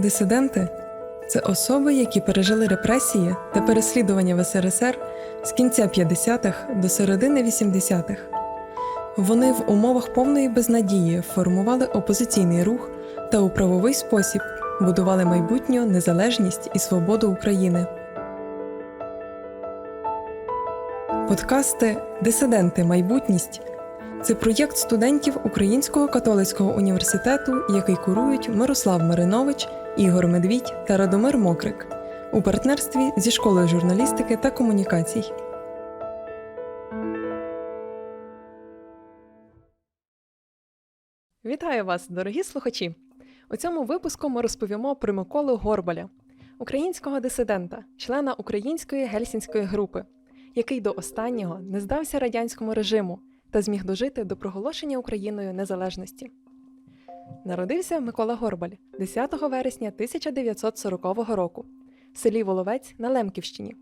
Дисиденти це особи, які пережили репресії та переслідування в СРСР з кінця 50-х до середини 80-х. Вони в умовах повної безнадії формували опозиційний рух та у правовий спосіб будували майбутню незалежність і свободу України. Подкасти Дисиденти Майбутність це проєкт студентів Українського католицького університету, який курують Мирослав Маринович, Ігор Медвідь та Радомир Мокрик у партнерстві зі школою журналістики та комунікацій. Вітаю вас, дорогі слухачі! У цьому випуску ми розповімо про Миколу Горбаля, українського дисидента, члена української гельсінської групи, який до останнього не здався радянському режиму та зміг дожити до проголошення Україною незалежності. Народився Микола Горбаль 10 вересня 1940 року в селі Воловець на Лемківщині.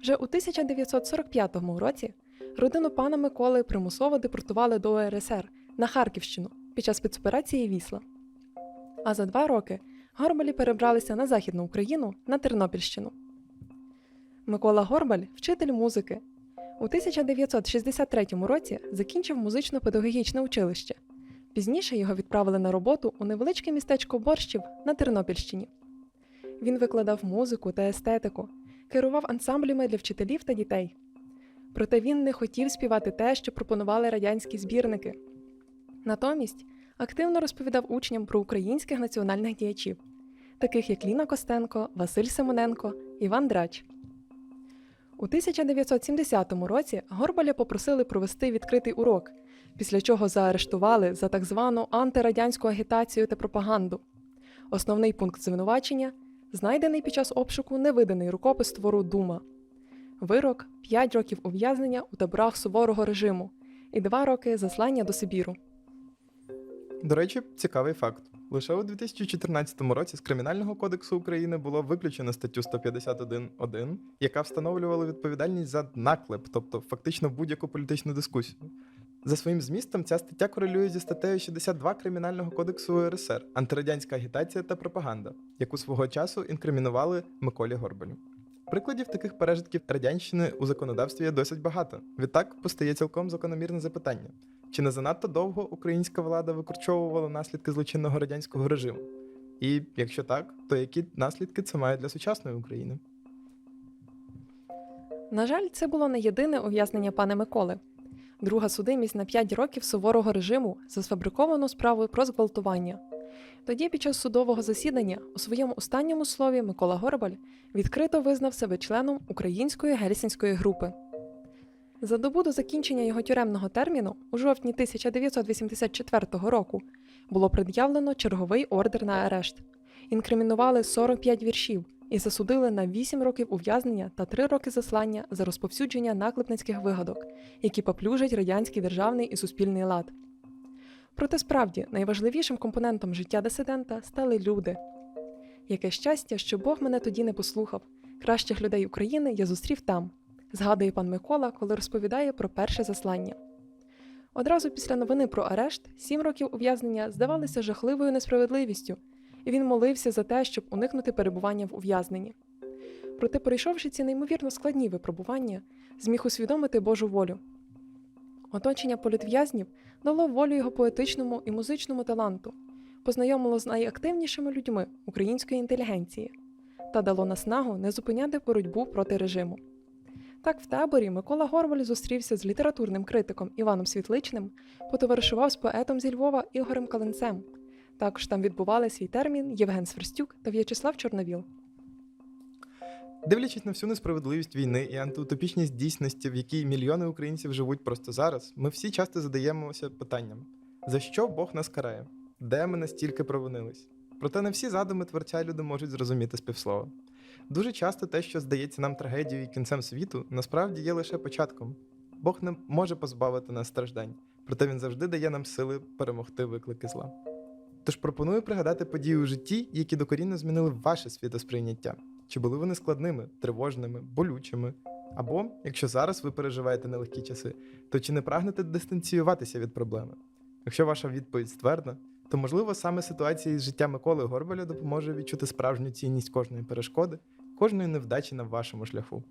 Вже у 1945 році родину пана Миколи примусово депортували до УРСР на Харківщину під час спецоперації Вісла. А за два роки Горбалі перебралися на Західну Україну на Тернопільщину. Микола Горбаль вчитель музики. У 1963 році закінчив музично-педагогічне училище. Пізніше його відправили на роботу у невеличке містечко Борщів на Тернопільщині. Він викладав музику та естетику, керував ансамблями для вчителів та дітей. Проте він не хотів співати те, що пропонували радянські збірники. Натомість активно розповідав учням про українських національних діячів, таких як Ліна Костенко, Василь Симоненко, Іван Драч. У 1970 році Горбаля попросили провести відкритий урок, після чого заарештували за так звану антирадянську агітацію та пропаганду. Основний пункт звинувачення знайдений під час обшуку невиданий рукопис твору Дума. Вирок 5 років ув'язнення у таборах суворого режиму і 2 роки заслання до Сибіру. До речі, цікавий факт. Лише у 2014 році з Кримінального кодексу України було виключено статтю 151.1, яка встановлювала відповідальність за наклеп, тобто фактично будь-яку політичну дискусію. За своїм змістом, ця стаття корелює зі статтею 62 Кримінального кодексу УРСР антирадянська агітація та пропаганда, яку свого часу інкримінували Миколі Горбалю. Прикладів таких пережитків радянщини у законодавстві є досить багато. Відтак постає цілком закономірне запитання: чи не занадто довго українська влада викорчовувала наслідки злочинного радянського режиму? І якщо так, то які наслідки це має для сучасної України? На жаль, це було не єдине ув'язнення пана Миколи. Друга судимість на 5 років суворого режиму за сфабриковану справу про зґвалтування. Тоді, під час судового засідання, у своєму останньому слові Микола Горбаль відкрито визнав себе членом української гельсінської групи. За добу до закінчення його тюремного терміну, у жовтні 1984 року, було пред'явлено черговий ордер на арешт. Інкримінували 45 віршів і засудили на 8 років ув'язнення та 3 роки заслання за розповсюдження наклепницьких вигадок, які поплюжать радянський державний і суспільний лад. Проте справді найважливішим компонентом життя дисидента стали люди. Яке щастя, що Бог мене тоді не послухав. Кращих людей України я зустрів там, згадує пан Микола, коли розповідає про перше заслання. Одразу після новини про арешт сім років ув'язнення здавалися жахливою несправедливістю, і він молився за те, щоб уникнути перебування в ув'язненні. Проте, пройшовши ці неймовірно складні випробування, зміг усвідомити Божу волю. Оточення політв'язнів дало волю його поетичному і музичному таланту, познайомило з найактивнішими людьми української інтелігенції та дало наснагу не зупиняти боротьбу проти режиму. Так, в таборі Микола Горваль зустрівся з літературним критиком Іваном Світличним, потоваришував з поетом зі Львова Ігорем Каленцем. Також там відбували свій термін Євген Сверстюк та В'ячеслав Чорновіл. Дивлячись на всю несправедливість війни і антиутопічність дійсності, в якій мільйони українців живуть просто зараз, ми всі часто задаємося питанням: за що Бог нас карає? Де ми настільки провинились? Проте не всі задуми творця люди можуть зрозуміти співслова. Дуже часто те, що здається нам трагедією і кінцем світу, насправді є лише початком. Бог не може позбавити нас страждань, проте він завжди дає нам сили перемогти виклики зла. Тож пропоную пригадати події у житті, які докорінно змінили ваше світосприйняття. Чи були вони складними, тривожними, болючими? Або, якщо зараз ви переживаєте нелегкі часи, то чи не прагнете дистанціюватися від проблеми? Якщо ваша відповідь ствердна, то можливо саме ситуація із життя Миколи Горбаля допоможе відчути справжню цінність кожної перешкоди, кожної невдачі на вашому шляху.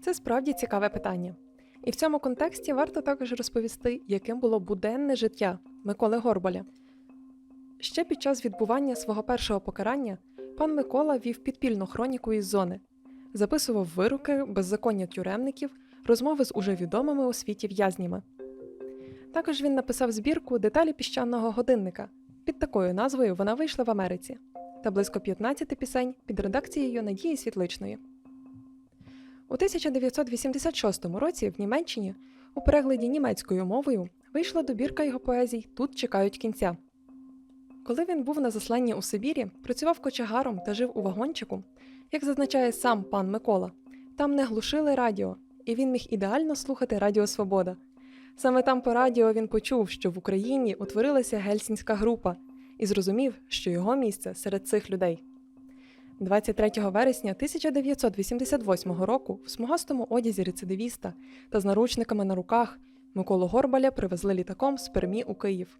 Це справді цікаве питання. І в цьому контексті варто також розповісти, яким було буденне життя Миколи Горбаля. Ще під час відбування свого першого покарання пан Микола вів підпільну хроніку із зони, записував вироки, беззаконня тюремників, розмови з уже відомими у світі в'язнями. Також він написав збірку Деталі піщаного годинника. Під такою назвою вона вийшла в Америці та близько 15 пісень під редакцією Надії Світличної. У 1986 році в Німеччині у перекладі німецькою мовою вийшла добірка його поезій Тут чекають кінця. Коли він був на засланні у Сибірі, працював кочегаром та жив у вагончику, як зазначає сам пан Микола, там не глушили радіо, і він міг ідеально слухати Радіо Свобода. Саме там по радіо він почув, що в Україні утворилася гельсінська група, і зрозумів, що його місце серед цих людей. 23 вересня 1988 року в смугастому одязі рецидивіста та з наручниками на руках Миколу Горбаля привезли літаком з Пермі у Київ.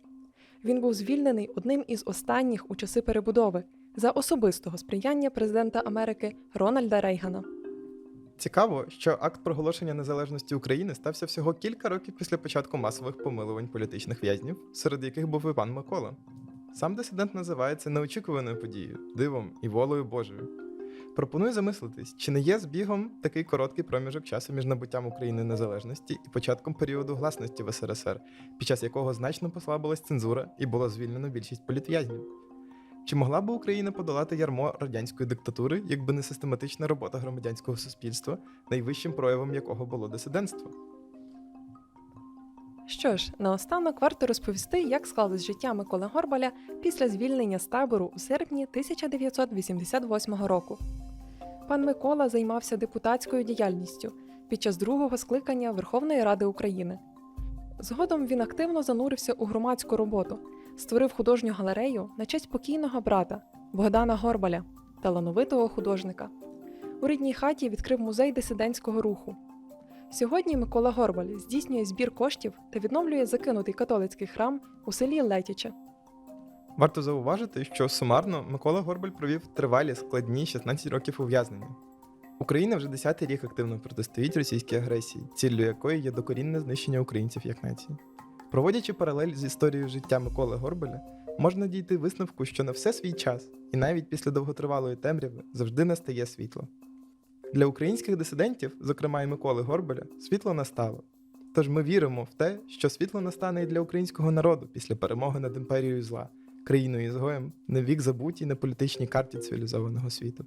Він був звільнений одним із останніх у часи перебудови за особистого сприяння президента Америки Рональда Рейгана. Цікаво, що акт проголошення незалежності України стався всього кілька років після початку масових помилувань політичних в'язнів, серед яких був і пан Микола. Сам дисидент називає це неочікуваною подією, дивом і волею Божою. Пропоную замислитись, чи не є збігом такий короткий проміжок часу між набуттям України незалежності і початком періоду гласності в СРСР, під час якого значно послабилась цензура і було звільнено більшість політв'язнів. Чи могла б Україна подолати ярмо радянської диктатури, якби не систематична робота громадянського суспільства, найвищим проявом якого було дисидентство? Що ж, наостанок варто розповісти, як склалось життя Миколи Горбаля після звільнення з табору у серпні 1988 року. Пан Микола займався депутатською діяльністю під час другого скликання Верховної Ради України. Згодом він активно занурився у громадську роботу, створив художню галерею на честь покійного брата Богдана Горбаля, талановитого художника. У рідній хаті відкрив музей дисидентського руху. Сьогодні Микола Горбаль здійснює збір коштів та відновлює закинутий католицький храм у селі Летіче. Варто зауважити, що сумарно Микола Горбаль провів тривалі складні 16 років ув'язнення. Україна вже 10-й рік активно протистоїть російській агресії, ціллю якої є докорінне знищення українців як нації. Проводячи паралель з історією життя Миколи Горбаля, можна дійти висновку, що на все свій час, і навіть після довготривалої темряви завжди настає світло. Для українських дисидентів, зокрема і Миколи Горбеля, світло настало. Тож ми віримо в те, що світло настане і для українського народу після перемоги над імперією зла, країною ізгоєм, на вік забутій на політичній карті цивілізованого світу.